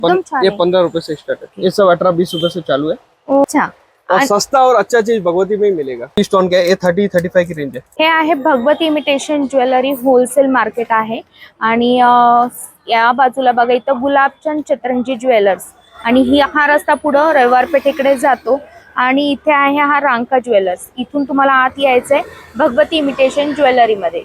ये. पंद्रह रुपए से स्टार्ट है ये सब अठारह बीस रुपए से चालू है अच्छा. और सस्ता और अच्छा चीज भगवती में ही मिलेगा। स्टोन का है, ये थर्टी थर्टी फाइव की रेंज है. हे आहे Bhagwat imitation jewellery wholesale market आहे. आणि अं, या बाजूला बघा इथं गुलाबचंद चित्रंजी ज्वेलर्स. आणि ही हा रस्ता पुढं रविवार पेठेकडे जातो. आणि इथे आहे हा रांका ज्वेलर्स. इथून तुम्हाला आत यायचंय भगवती इमिटेशन ज्वेलरीमध्ये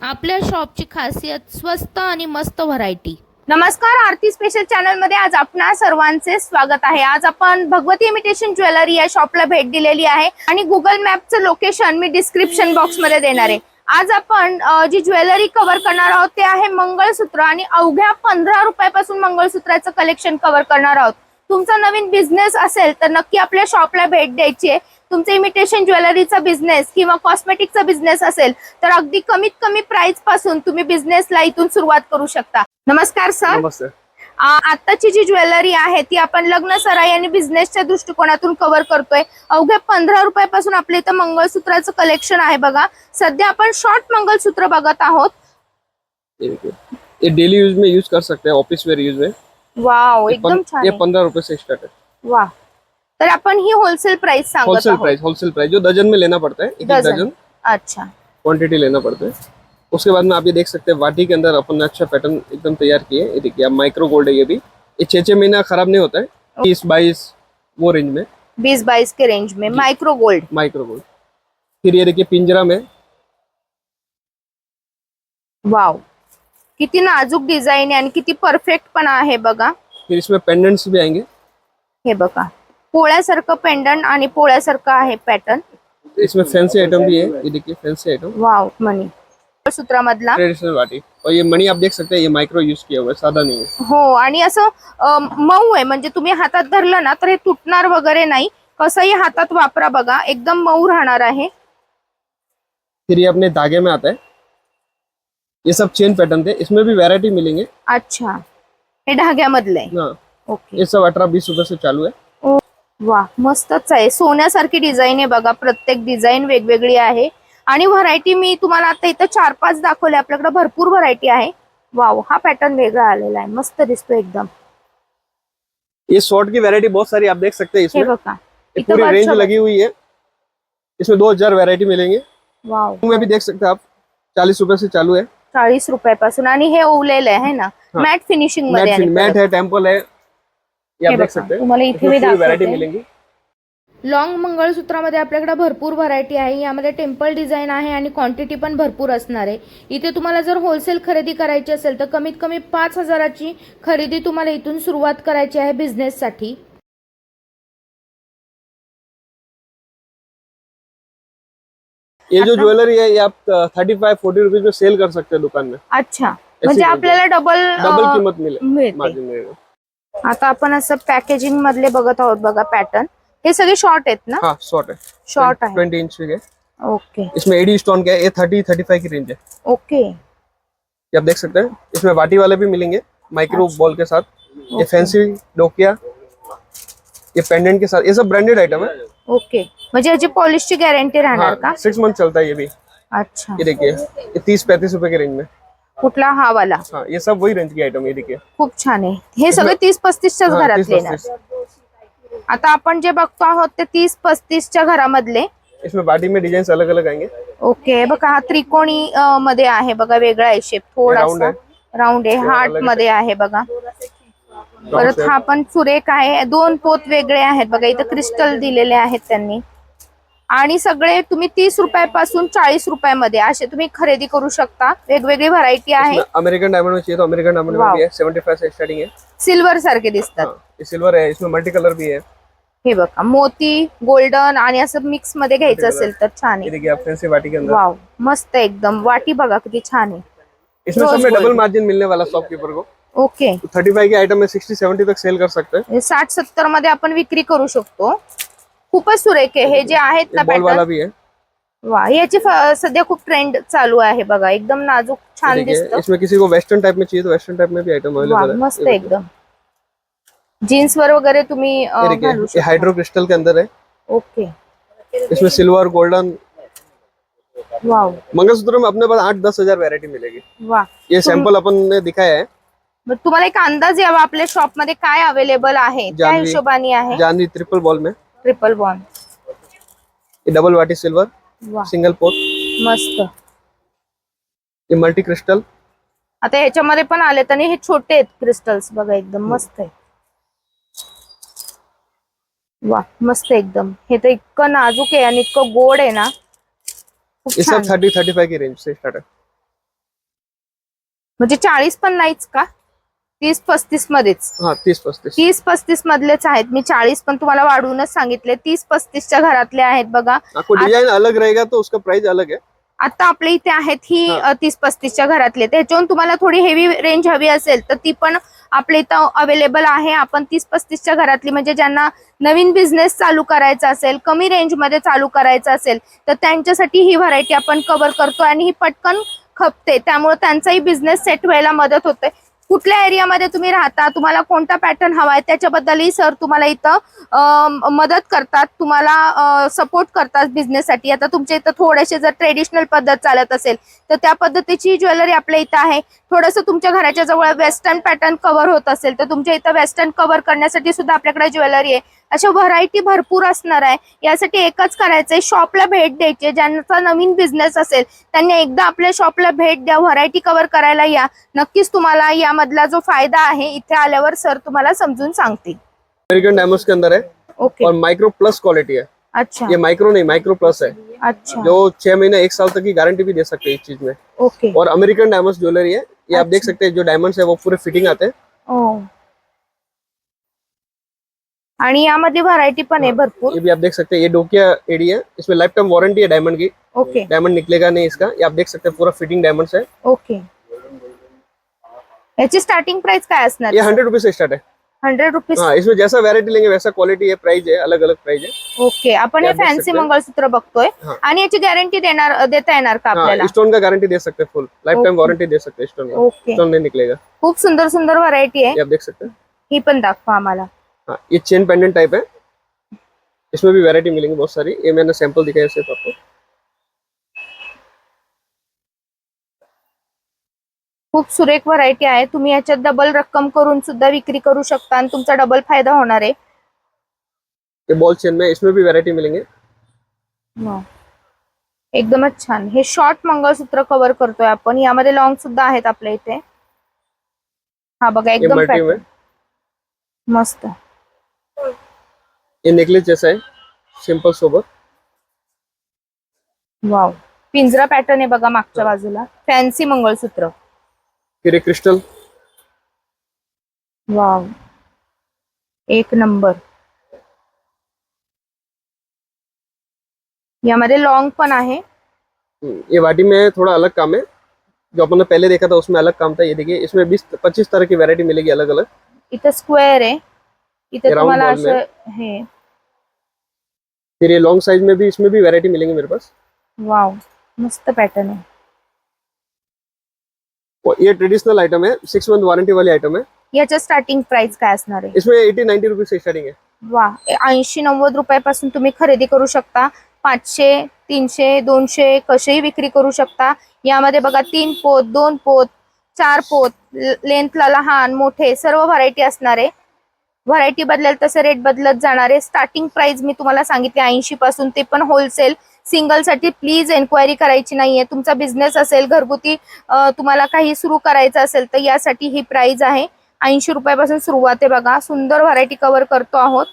आपल्या शॉपची खासियत स्वस्त आणि मस्त व्हरायटी नमस्कार आरती स्पेशल चॅनलमध्ये आज आपणा सर्वांचे स्वागत आहे. आज आपण भगवती इमिटेशन ज्वेलरी या शॉपला भेट दिलेली आहे आणि गुगल मॅपचं लोकेशन मी डिस्क्रिप्शन बॉक्समध्ये देणार आहे. आज आपण जी ज्वेलरी कव्हर करणार आहोत ते आहे मंगळसूत्र आणि अवघ्या पंधरा रुपयापासून मंगळसूत्राचं कलेक्शन कव्हर करणार आहोत. तुमचा नवीन बिझनेस असेल तर नक्की आपल्या शॉपला भेट द्यायची आहे. तुमचं इमिटेशन ज्वेलरीचा बिझनेस किंवा कॉस्मेटिकचा बिझनेस असेल तर अगदी कमीत कमी प्राइसपासून तुम्ही बिझनेसला इथून सुरुवात करू शकता. नमस्कार सर नमस्ते. आताची जी ज्वेलरी आहे ती आपण लग्न सराई आणि बिझनेसच्या दृष्टिकोनातून कव्हर करतोय. अवघ्या पंधरा रुपयापासून आपल्या इथं मंगळसूत्राचं कलेक्शन आहे बघा. सध्या आपण शॉर्ट मंगळसूत्र बघत आहोत. ये ये डेली यूज में यूज कर सकते हैं ऑफिस वेयर यूज में वाव ये एकदम छान ये आहे. पंद्रह रुपए से स्टार्ट है वा तर आपण ही होलसेल प्राइस सांगत होलसेल प्राइस होलसेल प्राइस जो दर्जन में लेना पड़ता है एक दर्जन अच्छा. क्वांटिटी लेना पड़ता है. उसके बाद में आप ये देख सकते हैं वाटी के अंदर अपन ने अच्छा पैटर्न एकदम तैयार किए ये देखिए आप माइक्रो गोल्ड है ये भी. ये छह छह महीना खराब नहीं होता है. बीस बाईस वो रेंज में. बीस बाईस के रेंज में. माइक्रो गोल्ड माइक्रो गोल्ड फिर ये देखिए पिंजरा में. वाव किती नाजूक डिझाईन आहे आणि किती परफेक्ट पण आहे बघा. फिर इसमें पेंडेंट्स भी आएँगे. हे बघा. पोळ्यासारखं पेंडंट आणि पोळ्यासारखं आहे पॅटर्न इसमें फैंसी आइटम भी है ये देखिए फैंसी आइटम वाव मनी सूत्रामधला. ट्रेडिशनल वाटी. और ये मणि आप देख सकते हैं ये माइक्रो यूज़ किया हुआ है सादा नहीं है। हो आणि असं अं, मऊ आहे म्हणजे तुम्ही हातात धरलं ना तर हे तुटणार वगैरे नाही. कसंही हातात वापरा बघा एकदम मऊ राहणार आहे. फिर ये अपने धागे में आता है। ये सब चेन पैटर्न थे इसमें भी वैरायटी मिलेंगे। अच्छा. हे धाग्यामधलं आहे. हाँ. ओके ये सब अठारह बीस रुपए से चालू है। वा मस्तच आहे. सोन्यासारखी डिझाईन आहे बघा. प्रत्येक डिझाईन वेगवेगळी आहे. आणि व्हरायटी मी तुम्हाला आता इथं चार पाच दाखवले. आपल्याकडे भरपूर व्हरायटी आहे. वाव हा पॅटर्न वेगळा आलेला आहे. मस्त दिसतो एकदम. ये शॉर्ट की वैरायटी बहुत सारी आप देख सकते हैं इसमें। ये पूरी रेंज लगी हुई है। इसमें दो हज़ार वैरायटी मिलेंगे। में भी देख सकते हैं आप। चालीस रुपए से चालू है। चाळीस रुपयापासून. आणि हे ओवलेलं आहे ना? हाँ. मॅट फिनिशिंग मध्ये मैट है टेंपल है. ये आप देख बघा, सकते तुम्हाला इथे मी इसमें वैरायटी दाखवते. मिलेंगी. लॉंग मंगळसूत्रामध्ये आपल्याकडे भरपूर व्हरायटी आहे. यामध्ये टेम्पल डिझाईन आहे आणि क्वांटिटी पण भरपूर असणार आहे. इथे तुम्हाला जर होलसेल खरेदी करायची असेल तर कमीत कमी पाच हजाराची खरेदी तुम्हाला इथून सुरुवात करायची आहे बिझनेससाठी ये जो ज्वेलरी है ये आप थर्टी फाइव फोर्टी रुपीज में सेल कर सकते हैं दुकान में अच्छा म्हणजे आपल्याला डबल डबल कीमत मिले मिळते. मार्जिन मिलेगा आता आपण असं पॅकेजिंग मधले बघत आहोत बघा पॅटर्न हे सगळे शॉर्ट आहेत ना? हाँ शॉर्ट है शॉर्ट आहे. ट्वेंटी इंच के ओके इसमें एडी स्टोन का है? ये थर्टी थर्टी फाइव की रेंज है. ओके ये आप देख सकते हैं। इसमें वाटी वाले भी मिलेंगे माइक्रो बॉल के साथ। ये फैंसी डोकिया ये पेंडेंट के साथ। ये सब ब्रांडेड आइटम है। ओके म्हणजे याची पॉलिशची गॅरंटी राहणार का? हाँ सिक्स मंथ चलता है ये भी। अच्छा. ये देखिए ये तीस पैंतीस रुपए के रेंज में। कुठला हा वाला? हाँ ये सब वही रेंज की आइटम ये देखिए. खूप छान आहे. हे सगळे तीस पस्तीसच्याच हाँ, घरातले 30, ना? 35. आता आपण जे बघतो आहोत ते तीस पस्तीसच्या घरामधले. इसमें बाटी में डिजाइन अलग अलग आएंगे. ओके बघा हा त्रिकोणी अं, मध्ये आहे बघा वेगळा आहे शेप round थोडासा आहे. राऊंड आहे. हार्ट अलगमध्ये आहे. बघा. परत हा पण सुरेख आहे. दोन पोत वेगळे आहेत बघा. इथं क्रिस्टल दिलेले आहेत त्यांनी. आणि सगळे तुम्ही तीस रुपयापासून चाळीस रुपयामध्ये असे तुम्ही खरेदी करू शकता. वेगवेगळी व्हरायटी आहे. अमेरिकन डायमंड में चाहिए तो अमेरिकन डायमंड में Wow. भी है. से स्टार्टिंग है. सिल्वर सारखे दिसतात. हाँ, ये सिल्वर है. इसमें मल्टी कलर भी है. हे बघा मोती गोल्डन आणि असं मिक्समध्ये घ्यायचं असेल तर छान ये आहे देखिए आप फैंसी वाटी के अंदर. वाव मस्त आहे एकदम. वाटी बघा किती छान आहे. इसमें Rose सब में gold. डबल मार्जिन मिलने वाला शॉपकीपर को. ओके थर्टी फाइव के आइटम में सिक्सटी सेवेंटी तक सेल कर सकते हैं. साठ सत्तरमध्ये आपण विक्री करू शकतो. खूपच सुरेख आहे. हे जे आहेत ना पॅटर्न भी है याची सध्या खूप ट्रेंड चालू आहे बघा. एकदम नाजूक छान दिसतं. इसमें किसी को वेस्टर्न टाइप में चाहिए तो वेस्टर्न टाइप में भी आइटम वा अवेलेबल है. मस्त। एकदम. जीन्स वर वगैरे तुम्ही ये हाइड्रो क्रिस्टल के अंदर है. ओके इसमें सिल्वर गोल्डन वाव मंगलसूत्र में अपने पास आठ दस हजार वेरायटी मिलेगी। वा. ये सैंपल अपन ने दिखाया है। तुम्हाला एक अंदाज यावा आपल्या शॉपमध्ये काय अवेलेबल आहे? त्या. हिशोबाने आहे. जानवी ट्रिपल बॉल में। ट्रिपल ये डबल वाटी सिल्वर वा. सिंगल पोर्ट मस्त. मल्टी क्रिस्टल आता ह्याच्यामध्ये पण आलेत आणि हे छोटे आहेत क्रिस्टल्स बघा एकदम मस्त आहे. वा मस्त आहे एकदम. हे तर इतकं नाजूक आहे आणि इतकं गोड आहे ना. खूप ये छान. सब थर्टी थर्टी फाइव की रेंज से स्टार्ट है म्हणजे चाळीस पण नाहीच का? तीस पस्तीस मध्येच. हाँ तीस पस्तीस. तीस पस्तीस मधलेच आहेत. मी चाळीस पण तुम्हाला वाढवूनच सांगितले. तीस पस्तीसच्या घरातले आहेत बघा. आपको डिजाइन अलग रहेगा तो उसका प्राइस अलग है. आता आपल्या इथे आहेत ही हा. अ, तीस पस्तीसच्या घरातले. त्याच्याहून तुम्हाला थोडी हेवी रेंज हवी असेल तर ती पण आपल्या इथं अवेलेबल आहे. आपण तीस पस्तीसच्या घरातली म्हणजे ज्यांना नवीन बिझनेस चालू करायचा असेल कमी रेंजमध्ये चालू करायचा असेल तर त्यांच्यासाठी ही व्हरायटी आपण कव्हर करतो आणि ही पटकन खपते. त्यामुळे त्यांचाही बिझनेस सेट व्हायला मदत होते. कुठल्या एरियामध्ये तुम्ही राहता तुम्हाला कोणता पॅटर्न हवा आहे त्याच्याबद्दलही सर तुम्हाला इथं मदत करतात तुम्हाला सपोर्ट करतात बिझनेससाठी आता तुमच्या इथं थोडेसे जर ट्रेडिशनल पद्धत चालत असेल तर त्या पद्धतीची ज्वेलरी आपल्या इथं आहे. थोडंसं तुमच्या घराच्या जवळ वेस्टर्न पॅटर्न कव्हर होत असेल तर तुमच्या इथं वेस्टर्न कव्हर करण्यासाठी सुद्धा आपल्याकडे ज्वेलरी आहे. अशा व्हरायटी भरपूर असणार आहे. यासाठी एकच करायचंय शॉपला भेट द्यायची. ज्यांचा नवीन बिझनेस असेल त्यांनी एकदा आपल्या शॉपला भेट द्या व्हरायटी कव्हर करायला या. नक्कीच तुम्हाला यामधला जो फायदा आहे इथे आल्यावर सर तुम्हाला समजून सांगतील. अमेरिकन डायमंड्स के अंदर है ओके और माइक्रो प्लस क्वालिटी है अच्छा. ये माइक्रो नहीं माइक्रो प्लस है अच्छा. जो छह महीने एक साल तक की गारंटी भी दे सकते हैं इस चीज में. ओके और अमेरिकन डायमंड्स ज्वेलरी है. ये आप देख सकते हैं जो डायमंड्स है वो पूरे फिटिंग आते हैं. ओ आणि यामध्ये व्हरायटी पण आहे भरपूर. ये भी आप देख सकते हैं ये डोकिया एडी है इसमें लाइफ टाइम वारंटी है डायमंड की। ओके डायमंड निकलेगा नहीं इसका ये आप देख सकते हैं पूरा फिटिंग डायमंड्स है। ओके याची स्टार्टिंग प्राइस काय असणार? ये हंड्रेड रुपीज से स्टार्ट है। हंड्रेड रुपीज हाँ इसमें जैसा वेरायटी लेंगे वैसा क्वालिटी है प्राइस है अलग अलग प्राइस है। ओके आपण हे देख फॅन्सी. मंगळसूत्र बघतोय. आणि याची गॅरंटी देणार देता येणार का आपल्याला? स्टोन का गारंटी दे सकते फुल लाइफ टाइम. वारंटी दे सकते स्टोन स्टोन नहीं निकलेगा। खूप सुंदर सुंदर व्हरायटी आहे आप देख सकते ही पण दाखवा आम्हाला. हाँ ये चेन पेंडेंट टाइप है। इसमें भी वैरायटी मिलेंगी बहुत सारी। ये मैंने सैंपल दिखाया सिर्फ आपको खूप सुरेख व्हरायटी आहे। तुम्ही याच्यात डबल रक्कम करून सुद्धा विक्री करू शकता आणि तुमचा डबल फायदा होणार आहे. ये बॉल चेन में इसमें भी वैरायटी मिलेंगे. एकदमच छान. हे शॉर्ट मंगळसूत्र कव्हर करतोय आपण. यामध्ये लॉंग सुद्धा आहेत आपल्या इथे. हा बघा ये एकदम मल्टी में. मस्त. ये नेकलेस जैसा है सिंपल सोबर वाव पिंजरा पॅटर्न आहे बघा मागच्या बाजूला. फॅन्सी मंगळसूत्र. फिर ये क्रिस्टल वाव एक नंबर यामध्ये लॉंग पण आहे. ये वाटी में थोड़ा अलग काम है। जो अपन ने पहले देखा था उसमें अलग काम था। ये देखिए इसमें बीस पच्चीस तरह की वैरायटी मिलेगी अलग अलग इथं स्क्वेअर आहे. इथे Round तुम्हाला ball. असं हे. फिर ये लॉन्ग साइज़ में भी इसमें भी वैरायटी मिलेंगी मेरे पास। वाव मस्त पॅटर्न आहे और ये ट्रेडिशनल आइटम है सिक्स मंथ वारंटी वाली आइटम है। याच्या स्टार्टिंग प्राइस काय असणार आहे इसमें एटी नाइन्टी रुपीज़ से स्टार्टिंग है। वा ऐंशी नव्वद रुपयापासून तुम्ही खरेदी करू शकता। पाचशे तीनशे दोनशे कसेही विक्री करू शकता। यामध्ये बघा तीन पोत दोन पोत चार पोत लेंथला लहान मोठे सर्व व्हरायटी असणार आहे व्हरायटी बदलेल तसे रेट बदलत जाणार आहे. स्टार्टिंग प्राइस मी तुम्हाला सांगितले ऐंशी पासून ते पण होलसेल सिंगलसाठी प्लीज एन्क्वायरी करायची नाहीये. तुमचा बिझनेस असेल घरगुती तुम्हाला काही सुरू करायचं असेल तर यासाठी ही प्राइस आहे. ऐंशी रुपयापासून सुरुवात आहे बघा. सुंदर व्हरायटी कव्हर करतो आहोत.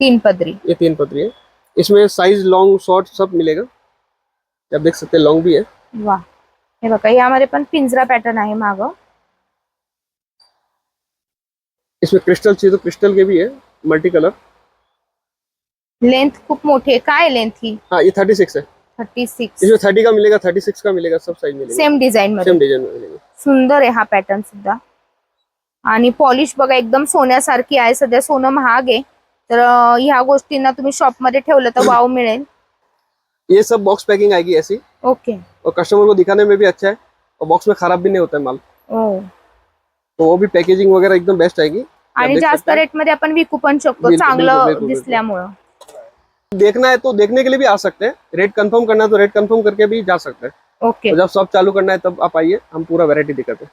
तीन पदरी. ये तीन पत्री है। इसमें साइज लॉन्ग शॉर्ट सब मिलेगा। आप देख सकते हैं लॉन्ग भी है। वा हे बघा यामध्ये पण पिंजरा पॅटर्न आहे माग. इसमें क्रिस्टल चाहिए तो क्रिस्टल के भी है मल्टी कलर लेंथ खूप मोठी आहे काय लेंथ ही? हाँ ये थर्टी सिक्स है। थर्टी सिक्स इसमें थर्टी का मिलेगा थर्टी सिक्स का मिलेगा सब साइज़ मिलेगा। सेम डिझाईन मध्ये सेम डिज़ाइन में मिलेगा। सुंदर आहे हा पॅटर्न सुद्धा। आणि पॉलिश बघा एकदम सोन्यासारखी आहे. सध्या सोनं महाग आहे. तर अं, ह्या गोष्टींना तुम्ही शॉप मध्ये ठेवलं तर वाव मिळेल. ये सब बॉक्स पैकिंग आएगी ऐसी। ओके और कस्टमर को दिखाने में भी अच्छा है। और बॉक्स में खराब भी नहीं होता है माल। ओ तो वो भी पैकेजिंग वगैरह एकदम बेस्ट आएगी। आणि जास्त रेट मध्ये आपण विकू पण शकतो चांगलं. दिसल्यामुळं. देखना है तो देखने के लिए भी आ सकते हैं। रेट कंफर्म करना है तो रेट कंफर्म करके भी जा सकते हैं। ओके तो जब शॉप चालू करना है तब आप आइए हम पूरा वैरायटी दिखाते हैं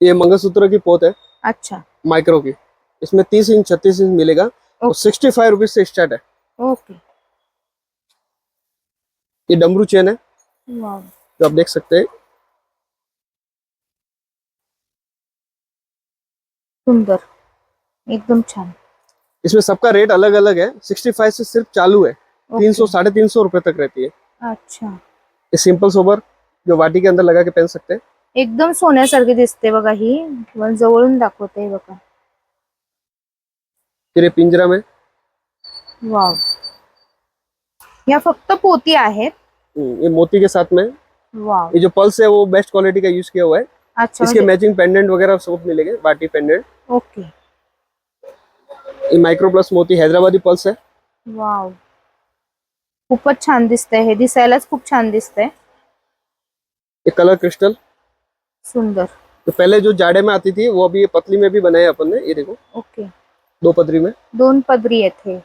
ये मंगलसूत्र की पोत है अच्छा। माइक्रो की। इसमें तीस इंच छत्तीस इंच मिलेगा। और सिक्सटी फाइव रुपीज़ से स्टार्ट है। ओके ये डमरू चेन है। जो आप देख सकते हैं सुंदर एकदम छान। इसमें सबका रेट अलग अलग है। सिक्सटी फाइव से सिर्फ़ चालू है। तीन सौ साढ़े तीन सौ रुपए तक रहती है। अच्छा। ये सिंपल सोबर जो वाटी के अंदर लगा के पहन सकते हैं। एकदम सोन्यासारखी दिसते बघा ही। तुम्हाला जवळून दाखवते बघा। पिंजरा में। वाव। या फक्त पोती आहेत? हम्म, ये मोती के साथ में। वाव। ये जो पल्स है वो बेस्ट क्वालिटी का यूज़ किया हुआ है। अच्छा इसके मैचिंग पेंडेंट वगैरह सब मिलेंगे बाटी पेंडेंट ओके। ये माइक्रो प्लस मोती हैदराबादी पल्स है। वाव। खूपच छान दिसतंय हे दिसायलाच खूप छान दिसतंय. ये कलर क्रिस्टल। सुंदर. तो पहले जो जाड़े में आती थी वो अभी ये पतली में भी बनाए अपन ने ये देखो। ओके। दो पतरी में। दोन पदरी आहेत हे.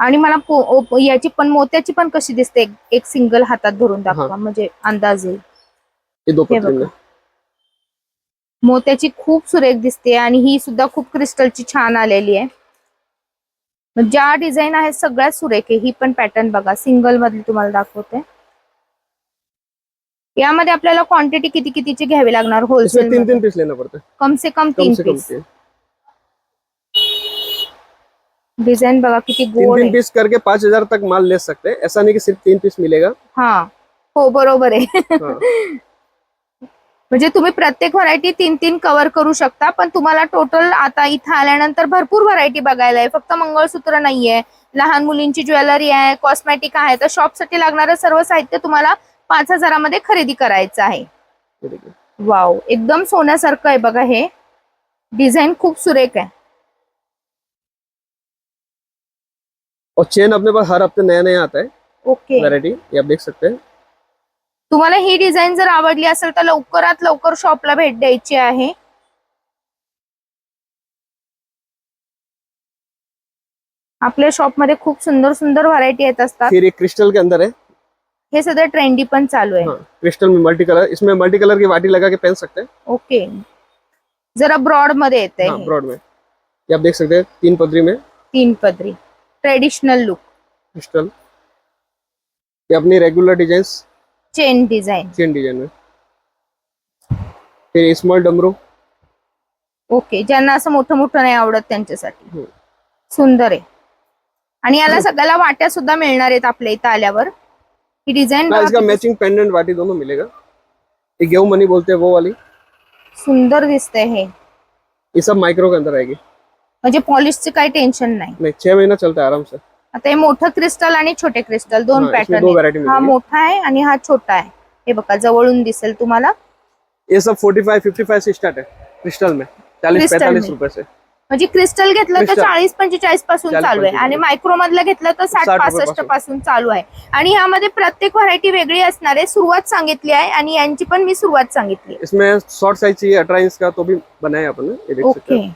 आणि मला पो- ओ- याची पण मोत्याची पण कशी दिसते? एक- एक सिंगल हातात धरून दाखवा म्हणजे अंदाज. येईल ये दो हे पतरी बघा. में. मोत्याची खूप सुरेख दिसते आणि ही सुद्धा खूप क्रिस्टलची छान आलेली आहे. ज्या डिझाईन आहेत सगळ्यात सुरेख आहे ही पण पॅटर्न बघा. सिंगल मधली तुम्हाला दाखवते. यामध्ये आपल्याला क्वांटिटी किती कितीची घ्यावी लागणार? होलसेल तीन तीन पीस लेना पड़ता. कम से कम तीन. पीस डिझाईन बघा किती तीन गोड पीस करके पाँच हजार तक माल ले सकते. हैं ऐसा नहीं कि सिर्फ तीन पीस मिलेगा. हा. हो बरोबर आहे. हाँ, म्हणजे तुम्ही प्रत्येक व्हरायटी तीन तीन कव्हर करू शकता पण तुम्हाला टोटल आता इथं आल्यानंतर भरपूर व्हरायटी बघायला आहे. फक्त मंगळसूत्र नाहीये लहान मुलींची ज्वेलरी आहे कॉस्मॅटिक आहे. तर शॉपसाठी लागणारं सर्व साहित्य तुम्हाला पाच हजारामध्ये खरेदी करायचं आहे. वाव एकदम सोन्यासारखं आहे बघा हे. डिझाईन खूप सुरेख आहे. और चेन अपने पास हर हफ्ते नया नया आता है. ओके वैरायटी ये आप देख सकते हैं. तुम्हाला ही डिझाईन जर आवडली असेल तर लवकरात लवकर शॉपला भेट द्यायची आहे. आपल्या शॉपमध्ये खूप सुंदर सुंदर व्हरायटी येत असतात. फिर क्रिस्टल के अंदर है। हे सध्या ट्रेंडी पण चालू आहे. हाँ क्रिस्टल में मल्टी कलर इसमें मल्टी कलर की वाटी लगा के पहन सकते हैं। ओके जरा ब्रॉडमध्ये येत हाँ आहे ब्रॉड में। ये आप देख सकते हैं तीन पदरी में। तीन पदरी. ट्रेडिशनल लुक क्रिस्टल ये अपनी regular design chain design chain design में फिर स्मॉल डमरू ओके ज्यांना असं मोठं मोठं नाही आवडत त्यांच्यासाठी. हम्म. सुंदर आहे. आणि याला सगळ्याला वाट्या सुद्धा मिळणार आहेत आपल्या इथं आल्यावर. ही डिझाईन हाँ इसका मैचिंग पेंडेंट वाटी दोनों मिलेगा? ये गेहूं मनी बोलते हैं वो वाली. सुंदर दिसतंय हे. ये सब माइक्रो के अंदर आएगी. म्हणजे पॉलिशचे काही टेन्शन नाही. नहीं छह महीना चलता है आराम से. आता हे मोठं क्रिस्टल आणि छोटे क्रिस्टल दोन हाँ, दो पॅटर्न variety हा। मोठा आहे आणि हा छोटा आहे. हे बघा जवळून दिसेल तुम्हाला. ये सब फोर्टी फाइव फिफ्टी फाइव से स्टार्ट है क्रिस्टल में. चालीस क्रिस्टल पैंतालीस में। रुपए से म्हणजे क्रिस्टल घेतलं तर. चाळीस पंचेचाळीसपासून 40, चालू आहे. 45. आणि मायक्रो मधलं घेतलं तर साठ 60 पासष्ट रुपयापासून. पासून चालू आहे. आणि ह्यामध्ये प्रत्येक व्हरायटी वेगळी असणार आहे. सुरुवात सांगितली आहे आणि यांची पण मी सुरुवात सांगितली आहे. इसमें शॉर्ट साइज चाहिए अठारह इंच का तो भी बनाया अपन ने ये देख सकते ओके हैं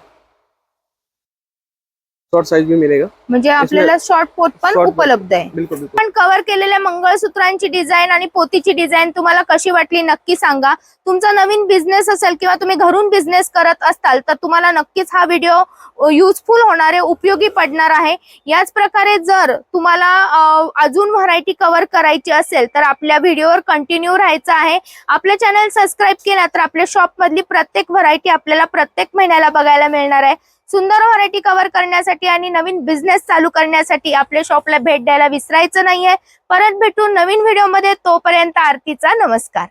शॉर्ट साइज भी मिलेगा। म्हणजे आपल्याला शॉर्ट पोत पण उपलब्ध आहे. पण कव्हर केलेल्या मंगळसूत्रांची डिझाईन आणि पोतीची डिझाईन तुम्हाला कशी वाटली नक्की सांगा. तुमचा नवीन बिझनेस असेल किंवा तुम्ही घरून बिझनेस करत असाल तर तुम्हाला नक्कीच हा व्हिडिओ युजफुल होणार आहे उपयोगी पडणार आहे. याच प्रकारे जर तुम्हाला अजून व्हरायटी कव्हर करायची असेल तर आपल्या व्हिडिओवर कंटिन्यू राहायचं आहे. आपलं चॅनल सबस्क्राईब केला तर आपल्या शॉप मधली प्रत्येक व्हरायटी आपल्याला प्रत्येक महिन्याला बघायला मिळणार आहे. सुंदर व्हरायटी कव्हर करण्यासाठी आणि नवीन बिझनेस चालू करण्यासाठी आपल्या शॉपला भेट द्यायला विसरायचं नाहीये. परत भेटून नवीन व्हिडिओमध्ये तोपर्यंत आरतीचा नमस्कार.